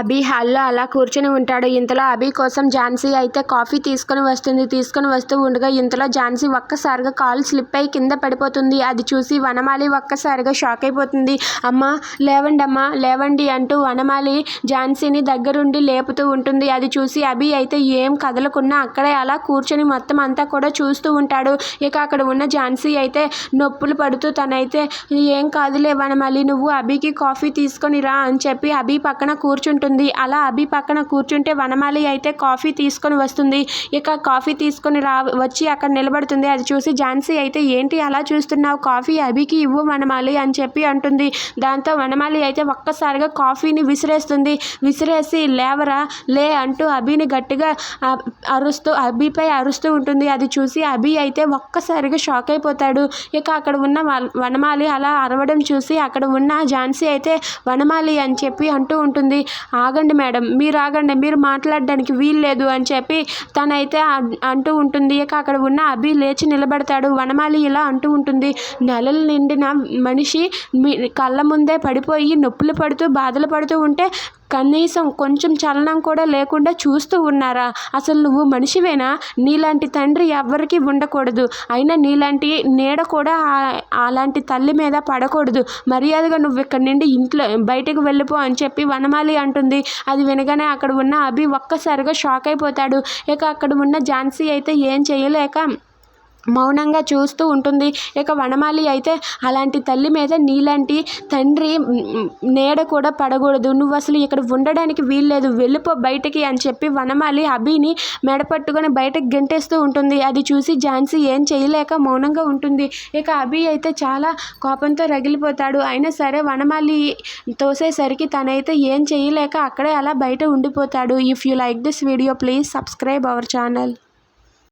అభి హాల్లో అలా కూర్చుని ఉంటాడు. ఇంతలో అభి కోసం ఝాన్సీ అయితే కాఫీ తీసుకొని వస్తుంది. తీసుకొని వస్తూ ఉండగా ఇంతలో ఝాన్సీ ఒక్కసారిగా కాలు స్లిప్ అయి కింద పడిపోతుంది. అది చూసి వనమాలి ఒక్కసారిగా షాక్ అయిపోతుంది. అమ్మా లేవండి అమ్మ లేవండి అంటూ వనమాలి ఝాన్సీని దగ్గరుండి లేపుతూ ఉంటుంది. అది చూసి అభి అయితే ఏం కదలకున్నా అక్కడే అలా కూర్చొని మొత్తం అంతా కూడా చూస్తూ ఉంటాడు. ఇక అక్కడ ఉన్న ఝాన్సీ అయితే నొప్పులు పడుతూ తనైతే ఏం కాదులే వనమాలి నువ్వు అభికి కాఫీ తీసుకొని రా అని చెప్పి అభి పక్కన కూర్చుంటుంది. అలా అభి పక్కన కూర్చుంటే వనమాలి అయితే కాఫీ తీసుకొని వస్తుంది. ఇక కాఫీ తీసుకొని రా వచ్చి అక్కడ నిలబడుతుంది. అది చూసి ఝాన్సీ అయితే ఏంటి అలా చూస్తున్నావు? కాఫీ అభికి ఇవ్వు వనమాలి అని చెప్పి అంటుంది. దాంతో వనమాలి అయితే ఒక్కసారిగా కాఫీని విసిరేస్తుంది. విసిరేసి లేవరా లే అంటూ అభిని గట్టిగా అరుస్తూ అభిపై అరుస్తూ ఉంటుంది. అది చూసి అభి అయితే ఒక్కసారిగా షాక్ అయిపోతాడు. ఇక అక్కడ ఉన్న వనమాలి అలా అరవడం చూసి అక్కడ ఉన్న ఝాన్సీ అయితే వనమాలి అని చెప్పి అంటూ ఉంటుంది. ఆగండి మేడం మీరు ఆగండి మీరు మాట్లాడడానికి వీలు లేదు అని చెప్పి తనైతే అంటూ ఉంటుంది. ఇక అక్కడ ఉన్న అభి లేచి నిలబడతాడు. వనమాలి ఇలా అంటూ ఉంటుంది. నెలలు నిండిన మనిషి మీ కళ్ళ ముందే పడిపోయి నొప్పులు పడుతూ బాధలు పడుతూ ఉంటే కనీసం కొంచెం చలనం కూడా లేకుండా చూస్తూ ఉన్నారా? అసలు నువ్వు మనిషివేనా? నీలాంటి తండ్రి ఎవ్వరికీ ఉండకూడదు. అయినా నీలాంటి నీడ కూడా అలాంటి తల్లి మీద పడకూడదు. మర్యాదగా నువ్వు ఇక్కడి నుండి ఇంట్లో బయటకు వెళ్ళిపో అని చెప్పి వనమాలి అంటుంది. అది వినగానే అక్కడ ఉన్న అభి ఒక్కసారిగా షాక్ అయిపోతాడు. ఇక అక్కడ ఉన్న ఝాన్సీ అయితే ఏం చేయలేక మౌనంగా చూస్తూ ఉంటుంది. ఇక వనమాలి అయితే అలాంటి తల్లి మీద నీలాంటి తండ్రి నీడ కూడా పడకూడదు. నువ్వు అసలు ఇక్కడ ఉండడానికి వీల్లేదు. వెళ్ళిపో బయటికి అని చెప్పి వనమాలి అభిని మెడపట్టుకొని బయటకు గెంటేస్తూ ఉంటుంది. అది చూసి ఝాన్సీ ఏం చేయలేక మౌనంగా ఉంటుంది. ఇక అభి అయితే చాలా కోపంతో రగిలిపోతాడు. అయినా సరే వనమాలి తోసేసరికి తనైతే ఏం చేయలేక అక్కడే అలా బయట ఉండిపోతాడు. If you like this video please subscribe our channel